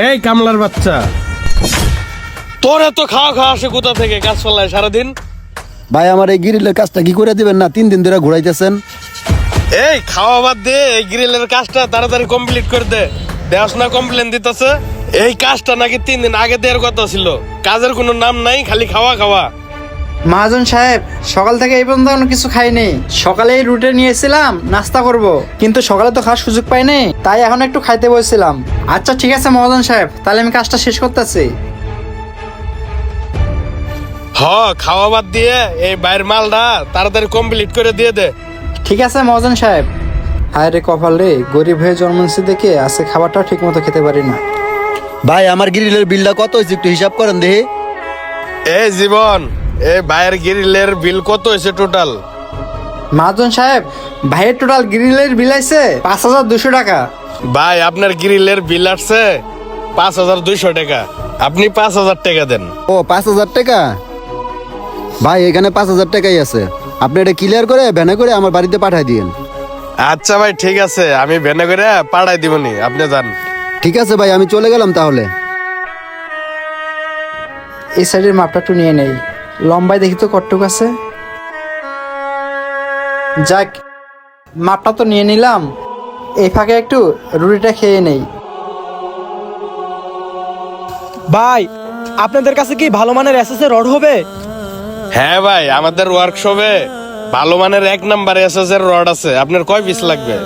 এই কামলার বাচ্চা। তোর এত খাওয়া খাওয়া আসে কোথা থেকে কাজ চলায় সারাদিন? ভাই আমার এই গ্রিলের কাজটা কি করে দিবেন না? তিন দিন ধরে ঘুরাইতেছেন। এই খাওয়া বাদ দে এই গ্রিলের কাজটা তাড়াতাড়ি কমপ্লিট করে দে। দেওয়াস না কমপ্লেন দিতেছে। এই কাজটা নাকি তিন দিন আগে দেওয়ার কথা ছিল। কাজের কোনো নাম নাই খালি খাওয়া খাওয়া। মহাজন সাহেব সকাল থেকে এই পর্যন্ত কোনো কিছু খাইনি। সকালে এই রুটে নিয়েছিলাম নাস্তা করব। কিন্তু সকালে তো খাওয়ার সুযোগ পাইনি তাই এখন একটু খাইতে বসছিলাম। আচ্ছা ঠিক আছে মহাজন সাহেব তাহলে আমি কাজটা শেষ করতেছি। হ খাওয়া বাদ দিয়ে এই বাইরের মালটা তাড়াতাড়ি কমপ্লিট করে দিয়ে দে। ঠিক আছে মহাজন সাহেব। হায় রে কপাল রে গরিব হয়ে জন্মাইছি দেখে আজকে খাবারটাও ঠিক মতো খেতে পারি না। ভাই আমার গিরিলের বিলটা কত হয়েছে একটু হিসাব করেন দেখি। এই জীবন এই বাইরের গ্রিলের বিল কত হয়েছে টোটাল মহাজন সাহেব ভাইয়ের টোটাল গ্রিলের বিল আইছে পাঁচ হাজার দুশো টাকা। ভাই আপনার গ্রিলের বিল আসছে পাঁচ হাজার দুইশো টাকা। আপনি পাঁচ হাজার টাকা দেন। ও পাঁচ হাজার টাকা? ভাই এখানে পাঁচ হাজার টাকাই আছে। আপনি এটা ক্লিয়ার করে ভ্যানে করে আমার বাড়িতে পাঠাই দিন আচ্ছা ভাই ঠিক আছে। আমি ভেনে করে পাঠাই দিবনি। আপনি যান। ঠিক আছে ভাই আমি চলে গেলাম তাহলে। এই সাইডের মাপটা একটু নিয়ে নেই। লম্বায় দেখি তো কটটুক আছে। যাক মাপটা তো নিয়ে নিলাম। এই ফাঁকে একটু রুটিটা খেয়ে নেই। ভাই আপনাদের কাছে কি ভালো মানের এসএস রড হবে? হ্যাঁ ভাই আমাদের ওয়ার্কশপে ভালো মানের এক নাম্বার এসএস এর রড আছে। আপনার কয় পিস লাগবে?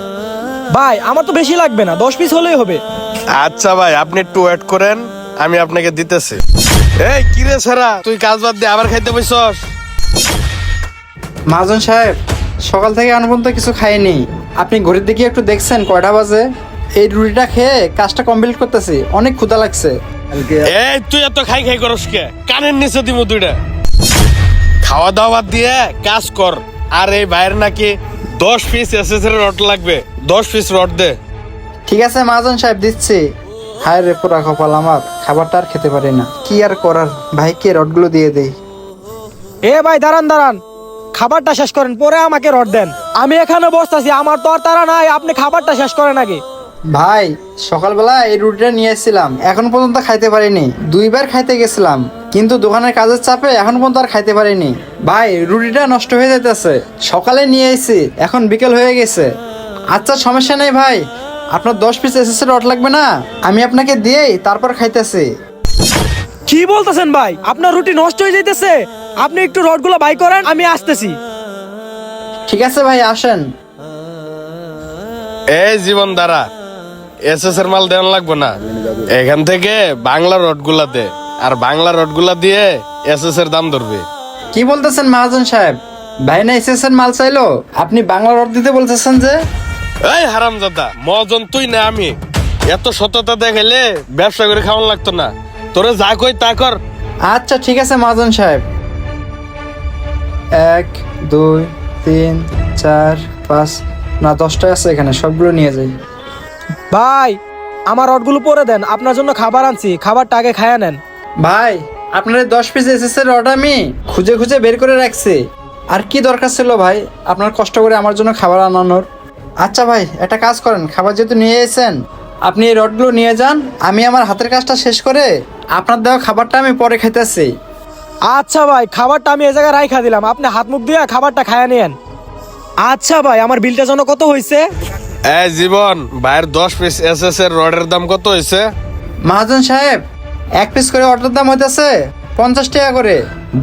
ভাই আমার তো বেশি লাগবে না দশ পিস হলেই হবে। আচ্ছা ভাই আপনি একটু ওয়েট করেন আমি আপনাকে দিতেছি। এই কিরে ছাড়া তুই কাজ বাদ দিয়ে আবার খাইতে বসছস। মহাজন সাহেব সকাল থেকে এখন পর্যন্ত কিছু খাইনি। আপনি ঘড়ির দিকে একটু দেখছেন কয়টা বাজে? এই রুটিটা খেয়ে কাজটা কমপ্লিট করতেছি অনেক ক্ষুধা লাগছে। এই তুই এত খাই খাই করস কে? কানের নিচে দিমু দুইটা। খাওয়া দাওয়া বাদ দিয়ে কাজ কর। আর এই বাইরে নাকি দশ পিস এসএস এর রড লাগবে। দশ পিস রড দে। ঠিক আছে মহাজন সাহেব দিচ্ছি। হায় রে পোড়া কপাল আমার খাবারটা আর খেতে পারি না। কি আর করার? ভাইকে রডগুলো দিয়ে দেই। এ ভাই দাঁড়ান দাঁড়ান। খাবারটা শেষ করেন পরে আমাকে রড দেন। আমি এখানে বসতেছি আমার তো আর তারা নাই আপনি খাবারটা শেষ করেন আগে। ভাই সকালবেলা এই রুটিটা নিয়ে এসেছিলাম এখন পর্যন্ত খাইতে পারিনি। দুইবার খাইতে গেছিলাম কিন্তু দোকানের কাজের চাপে এখন পর্যন্ত আর খাইতে পারিনি। ভাই রুটিটা নষ্ট হয়ে যাইতেছে। সকালে নিয়ে এসেছি এখন বিকেল হয়ে গেছে। আচ্ছা সমস্যা নেই ভাই আপনার দশ পিস এসএসএ রড লাগবে না? আমি আপনাকে দিয়েই তারপর খাইতেছি। কি বলতেছেন ভাই? আপনার রুটি নষ্ট হয়ে যাইতেছে। আপনি একটু রডগুলো বাই করেন আমি আসতেছি। ঠিক আছে ভাই আসেন। এই জীবন দ্বারা এসএস এর মাল দেওয়ান লাগবে না। এখান থেকে বাংলা রডগুলা দে। আর বাংলা রডগুলা দিয়ে এসএস এর দাম ধরবে। কি বলতেছেন মহাজন সাহেব? ভাই না এসেছেন মাল চাইলো? আপনি বাংলা রড দিতে বলতেছেন যে? এই হারামজাদা মজন তুই না আমি। এত সততা দেখাইলে ব্যবসা করে খাওয়ান লাগতো না। তোরে যা কই তা কর। আচ্ছা ঠিক আছে মহাজন সাহেব। এক দুই তিন চার পাঁচ না দশটা আছে এখানে সবগুলো নিয়ে যাই। ভাই আমার রডগুলো পরে দেন আপনার জন্য খাবার আনছি খাবারটা আগে খায়া নেন। ভাই আপনার এই দশ পিস এসএসের অর্ডার আমি খুঁজে খুঁজে বের করে রাখছি। আর কি দরকার ছিল ভাই? আপনার কষ্ট করে আমার জন্য খাবার আনানোর। আচ্ছা ভাই একটা কাজ করেন খাবার যেহেতু নিয়ে এসেছেন আপনি এই রডগুলো নিয়ে যান আমি আমার হাতের কাজটা শেষ করে আপনার দেওয়া খাবারটা আমি পরে খাইতেছি। আচ্ছা ভাই খাবারটা আমি এ জায়গায় রাইখা দিলাম। আপনি হাত মুখ দিয়ে খাবারটা খায়া নেন আচ্ছা ভাই আমার বিলটা যেন কত হয়েছে এই জীবন ভাইয়ের দশ পিস এসএস এর রডের দাম কত হয়েছে মহাজন সাহেব এক পিস করে অর্ডার দাম হইতেছে পঞ্চাশ টাকা করে।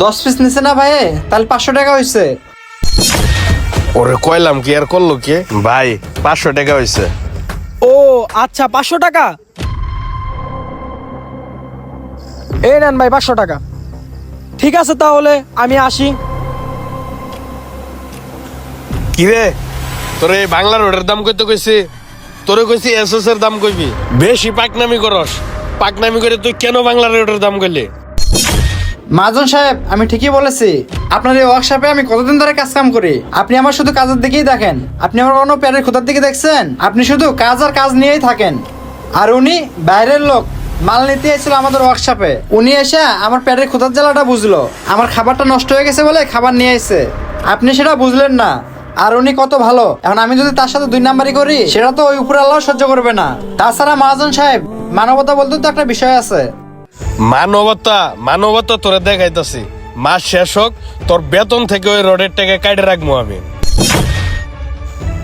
দশ পিস নিছে না ভাই তাহলে পাঁচশো টাকা হয়েছে ওরে কইলাম কি আর করল কি? ভাই পাঁচশো টাকা হয়েছে ও আচ্ছা পাঁচশো টাকা? এই নেন ভাই পাঁচশো টাকা। ঠিক আছে তাহলে আমি আসি। কিরে? তোর এই বাংলা রোডের দাম কইতে কইছি। তোরে কইছি এসএস এর দাম কইবি। বেশি পাকনামি করস। পাকনামি করে তুই কেন বাংলা রোডের দাম কইলি? মাজন সাহেব আমি ঠিকই বলেছি। আপনার এই ওয়ার্কশপে আমি কতদিন ধরে কাজ কাম করি? আপনি আমার শুধু কাজের দিকেই দেখেন আপনি আমার কোনো প্যারের খোদার দিকে দেখছেন? আপনি শুধু কাজ আর কাজ নিয়েই থাকেন। আর উনি বাইরের লোক। মাল নিতে এসেছিল আমাদের ওয়ার্কশপে উনি এসে আমার পেটের খোদার জ্বালাটা বুঝলো। আমার খাবারটা নষ্ট হয়ে গেছে বলে খাবার নিয়ে এসে আপনি সেটা বুঝলেন না। আর উনি কত ভালো। এখন আমি যদি তার সাথে দুই নাম্বারই করি, সেটা তো ওই উপরে আল্লাহ সহ্য করবে না। তাছাড়া মহাজন সাহেব, মানবতা বলতে তো একটা বিষয় আছে। মানবতা মানবতা তোরে দেখাইতাছি। মাস শেষ হোক তোর বেতন থেকে ওই রডের টাকা কাটে রাখব আমি।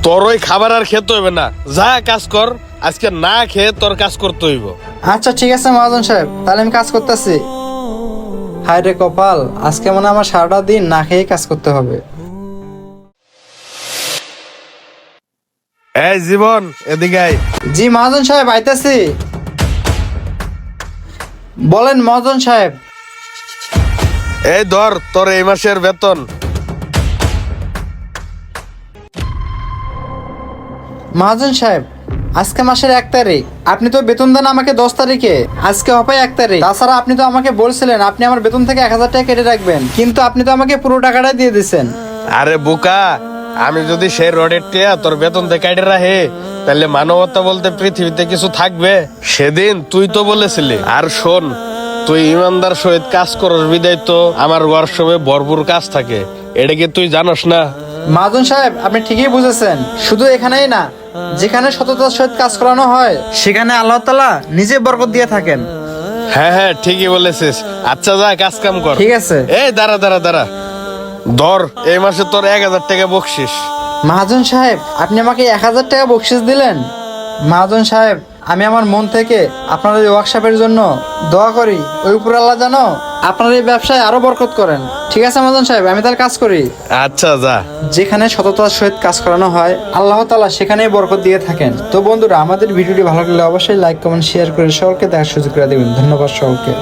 তোর ওই খাবার আর খেতে হইবে না। যা কাজ কর আজকে না খেয়ে তোর কাজ করতে হইব। আচ্ছা ঠিক আছে মহাজন সাহেব তাহলে আমি কাজ করতেছি। হায় রে কপাল আজকে মনে আমার সারাটা দিন না খেয়ে কাজ করতে হবে। এই জীবন এদিকে আয়। জি মহাজন সাহেব আইতাছি। বলেন মহাজন সাহেব এই ধর তোর এই মাসের বেতন। মহাজন সাহেব আজকে মাসের এক তারিখ। আপনি তো বেতন দেন আমাকে দশ তারিখে। আজকে হপাই এক তারিখ। তাছাড়া আপনি তো আমাকে বলছিলেন আপনি আমার বেতন থেকে এক হাজার টাকা কেটে রাখবেন। কিন্তু আপনি তো আমাকে পুরো টাকাটাই দিয়ে দিচ্ছেন আরে বুকা আমি যদি সেই রডের টিয়া তোর বেতন থেকে কেটে রাখে তাহলে মানবতা বলতে পৃথিবীতে কিছু থাকবে? সেদিন তুই তো বলেছিলি। আর শোন তুই ইমানদার সহিত কাজ করস বিদায় তো। আমার ওয়ার্কশপে ভরপুর কাজ থাকে। এটা কি তুই জানোস না? মহাজন সাহেব আপনি ঠিকই বুঝেছেন। শুধু এখানেই না যেখানে সততার সহিত কাজ করানো হয় সেখানে আল্লাহ তালা নিজে বরকত দিয়ে থাকেন। হ্যাঁ হ্যাঁ ঠিকই বলেছিস। আচ্ছা যা কাজ কাম কর। ঠিক আছে। এই দাঁড়া দাঁড়া দাঁড়া। ধর এই মাসে তোর এক হাজার টাকা বকশিস। মহাজন সাহেব আপনি আমাকে এক হাজার টাকা বকশিস দিলেন? মহাজন সাহেব আমি আমার মন থেকে আপনার এই ওয়ার্কশপের জন্য দোয়া করি। ওই উপর আল্লাহ জানো আপনার এই ব্যবসায় আরও বরকত করেন। ঠিক আছে মদন সাহেব? আমি তার কাজ করি। আচ্ছা যা। যেখানে সততার সহিত কাজ করানো হয় আল্লাহ তালা সেখানেই বরকত দিয়ে থাকেন। তো বন্ধুরা আমাদের ভিডিওটি ভালো লাগলে অবশ্যই লাইক কমেন্ট শেয়ার করে সকলকে দেখার সুযোগ করে দেবেন। ধন্যবাদ সকলকে।